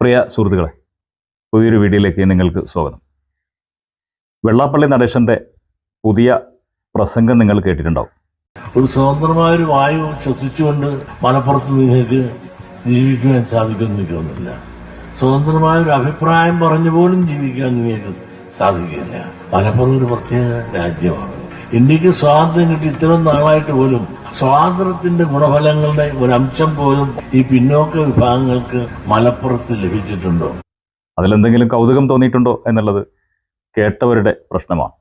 പ്രിയ സുഹൃത്തുക്കളെ പുതിയൊരു വീഡിയോയിലേക്ക് നിങ്ങൾക്ക് സ്വാഗതം. വെള്ളാപ്പള്ളി നടേശന്റെ പുതിയ പ്രസംഗം നിങ്ങൾ കേട്ടിട്ടുണ്ടാവും. ഒരു സ്വതന്ത്രമായ ഒരു വായു ശ്വസിച്ചുകൊണ്ട് മലപ്പുറത്ത് നിങ്ങൾക്ക് ജീവിക്കാൻ സാധിക്കുമെന്ന് എനിക്ക് തോന്നുന്നില്ല. സ്വതന്ത്രമായ ഒരു അഭിപ്രായം പറഞ്ഞു പോലും ജീവിക്കാൻ നിങ്ങൾക്ക് സാധിക്കില്ല മലപ്പുറം ഒരു പ്രത്യേക രാജ്യമാണ്. ഇന്ത്യയ്ക്ക് സ്വാതന്ത്ര്യം കിട്ടി ഇത്രയും നാളായിട്ട് പോലും സ്വാതന്ത്ര്യത്തിന്റെ ഗുണഫലങ്ങളുടെ ഒരു അംശം പോലും ഈ പിന്നോക്ക വിഭാഗങ്ങൾക്ക് മലപ്പുറത്ത് ലഭിച്ചിട്ടുണ്ടോ? അതിലെന്തെങ്കിലും കൗതുകം തോന്നിയിട്ടുണ്ടോ എന്നുള്ളത് കേട്ടവരുടെ പ്രശ്നമാണ്.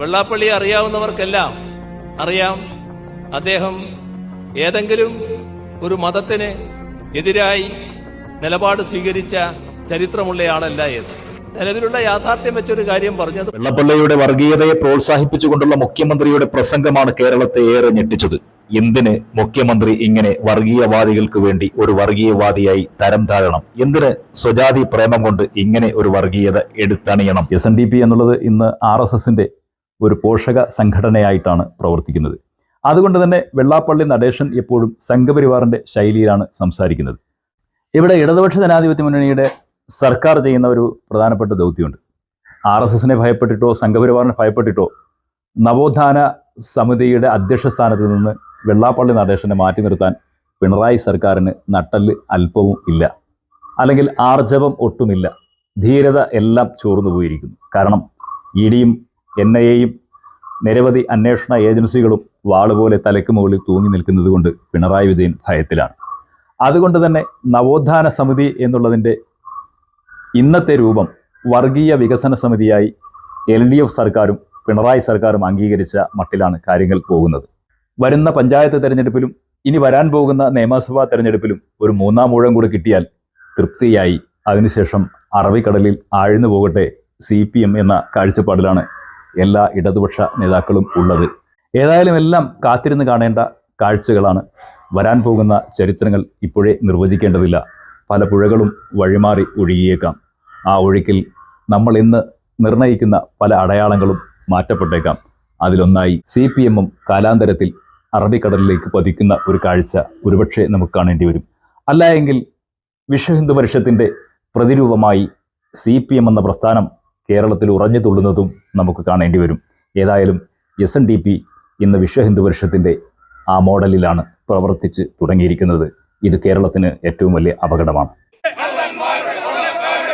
വെള്ളാപ്പള്ളി അറിയാവുന്നവർക്കെല്ലാം അറിയാം. അദ്ദേഹം ഏതെങ്കിലും ഒരു മതത്തിന് എതിരായി നിലപാട് സ്വീകരിച്ച ചരിത്രമുള്ളയാളല്ല എന്ന്. നിലവിലുള്ള യാഥാർത്ഥ്യം വെച്ചൊരു കാര്യം പറഞ്ഞത് വെള്ളപ്പള്ളിയുടെ വർഗീയതയെ പ്രോത്സാഹിപ്പിച്ചുകൊണ്ടുള്ള മുഖ്യമന്ത്രിയുടെ പ്രസംഗമാണ് കേരളത്തെ ഏറെ ഞെട്ടിച്ചത്. എന്തിന് മുഖ്യമന്ത്രി ഇങ്ങനെ വർഗീയവാദികൾക്ക് വേണ്ടി ഒരു വർഗീയവാദിയായി തരം താഴണം? എന്തിന് സ്വജാതി പ്രേമം കൊണ്ട് ഇങ്ങനെ ഒരു വർഗീയത എടുത്തണിയണം? എസ് എൻ ഡി പി എന്നുള്ളത് ഇന്ന് ആർ എസ് എസിന്റെ ഒരു പോഷക സംഘടനയായിട്ടാണ് പ്രവർത്തിക്കുന്നത്. അതുകൊണ്ട് തന്നെ വെള്ളാപ്പള്ളി നടേശൻ എപ്പോഴും സംഘപരിവാറിന്റെ ശൈലിയിലാണ് സംസാരിക്കുന്നത്. ഇവിടെ ഇടതുപക്ഷ ജനാധിപത്യ മുന്നണിയുടെ സർക്കാർ ചെയ്യുന്ന ഒരു പ്രധാനപ്പെട്ട ദൗത്യമുണ്ട്. ആർ എസ് എസിനെ ഭയപ്പെട്ടിട്ടോ സംഘപരിവാറിനെ ഭയപ്പെട്ടിട്ടോ നവോത്ഥാന സമിതിയുടെ അധ്യക്ഷ സ്ഥാനത്ത് നിന്ന് വെള്ളാപ്പള്ളി നടേശനെ മാറ്റി നിർത്താൻ പിണറായി സർക്കാരിന് നട്ടൽ അല്പവും ഇല്ല. അല്ലെങ്കിൽ ആർജവം ഒട്ടുമില്ല. ധീരത എല്ലാം ചോർന്നു പോയിരിക്കുന്നു. കാരണം ഇ ഡിയും എൻ ഐ എയും നിരവധി അന്വേഷണ ഏജൻസികളും വാളുപോലെ തലയ്ക്ക് മുകളിൽ തൂങ്ങി നിൽക്കുന്നത് കൊണ്ട് പിണറായി വിജയൻ ഭയത്തിലാണ്. അതുകൊണ്ട് തന്നെ നവോത്ഥാന സമിതി എന്നുള്ളതിന്റെ ഇന്നത്തെ രൂപം വർഗീയ വികസന സമിതിയായി എൽ ഡി എഫ് സർക്കാരും പിണറായി സർക്കാരും അംഗീകരിച്ച മട്ടിലാണ് കാര്യങ്ങൾ പോകുന്നത്. വരുന്ന പഞ്ചായത്ത് തെരഞ്ഞെടുപ്പിലും ഇനി വരാൻ പോകുന്ന നിയമസഭാ തെരഞ്ഞെടുപ്പിലും ഒരു മൂന്നാം മൂഴം കൂടി കിട്ടിയാൽ തൃപ്തിയായി. അതിനുശേഷം അറബിക്കടലിൽ ആഴ്ന്നു പോകട്ടെ സി പി എം എന്ന കാഴ്ചപ്പാടിലാണ് എല്ലാ ഇടതുപക്ഷ നേതാക്കളും ഉള്ളത്. ഏതായാലും എല്ലാം കാത്തിരുന്ന് കാണേണ്ട കാഴ്ചകളാണ്. വരാൻ പോകുന്ന ചരിത്രങ്ങൾ ഇപ്പോഴേ നിർവചിക്കേണ്ടതില്ല. പല പുഴകളും വഴിമാറി ഒഴുകിയേക്കാം. ആ ഒഴുക്കിൽ നമ്മൾ ഇന്ന് നിർണയിക്കുന്ന പല അടയാളങ്ങളും മാറ്റപ്പെട്ടേക്കാം. അതിലൊന്നായി സി പി എമ്മും കാലാന്തരത്തിൽ അറബിക്കടലിലേക്ക് പതിക്കുന്ന ഒരു കാഴ്ച ഒരുപക്ഷെ നമുക്ക് കാണേണ്ടി വരും. അല്ല എങ്കിൽ വിശ്വ ഹിന്ദു പരിഷത്തിന്റെ പ്രതിരൂപമായി സി പി എം എന്ന പ്രസ്ഥാനം കേരളത്തിൽ ഉറഞ്ഞു തുള്ളുന്നതും നമുക്ക് കാണേണ്ടി വരും. ഏതായാലും എസ് എൻ ഡി പി ഇന്ന് വിശ്വ ഹിന്ദു പരിഷത്തിന്റെ ആ മോഡലിലാണ് പ്രവർത്തിച്ച് തുടങ്ങിയിരിക്കുന്നത്. ഇത് കേരളത്തിന് ഏറ്റവും വലിയ അപകടമാണ്.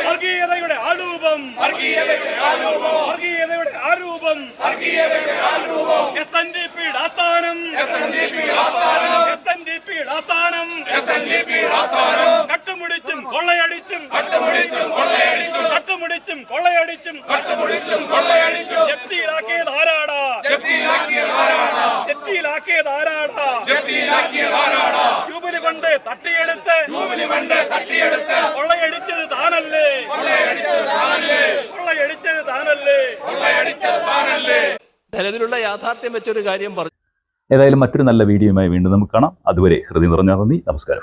വർഗീയതയുടെ ആരൂപം വർഗീയതയുടെ ആരൂപം വർഗീയതയുടെ ആരൂപം വർഗീയതയുടെ ആരൂപം എസ് എൻ ഡി പി ആസ്ഥാനം എസ് എൻ ഡി പി ആസ്ഥാനം എസ് എൻ ഡി പി ആസ്ഥാനം എസ് എൻ ഡി പി ആസ്ഥാനം കട്ടുമുടിച്ചും കൊള്ളയടിച്ചും കട്ടുമുടിച്ചും കൊള്ളയടിച്ചും കൊള്ളയടിച്ചും കട്ടുമുടിച്ചും കൊള്ളയടിച്ചും ജപ്തിയിലാക്കിയത് ആരാടാ ജപ്തിയിലാക്കിയത് ആരാടാ ജപ്തിയിലാക്കിയത് ആരാടാ ജപ്തിയിലാക്കിയത് ആരാടാ ജൂബിലി ഫണ്ട് തട്ടിയെടുത്ത് ജൂബിലി ഫണ്ട് തട്ടിയെടുത്ത് കൊള്ളയടിച്ചത് താനല്ലേ? കൊള്ളയടിച്ചത് താനല്ലേ? കൊള്ളയടിച്ചത് താനല്ലേ? കൊള്ളയടിച്ചത് താനല്ലേ? നിലവിലുള്ള യാഥാർത്ഥ്യം വെച്ചൊരു കാര്യം പറഞ്ഞു ഏതായാലും മറ്റൊരു നല്ല വീഡിയോയുമായി വീണ്ടും നമുക്ക് കാണാം. അതുവരെ ഹൃദയം നിറഞ്ഞ നന്ദി നമസ്കാരം.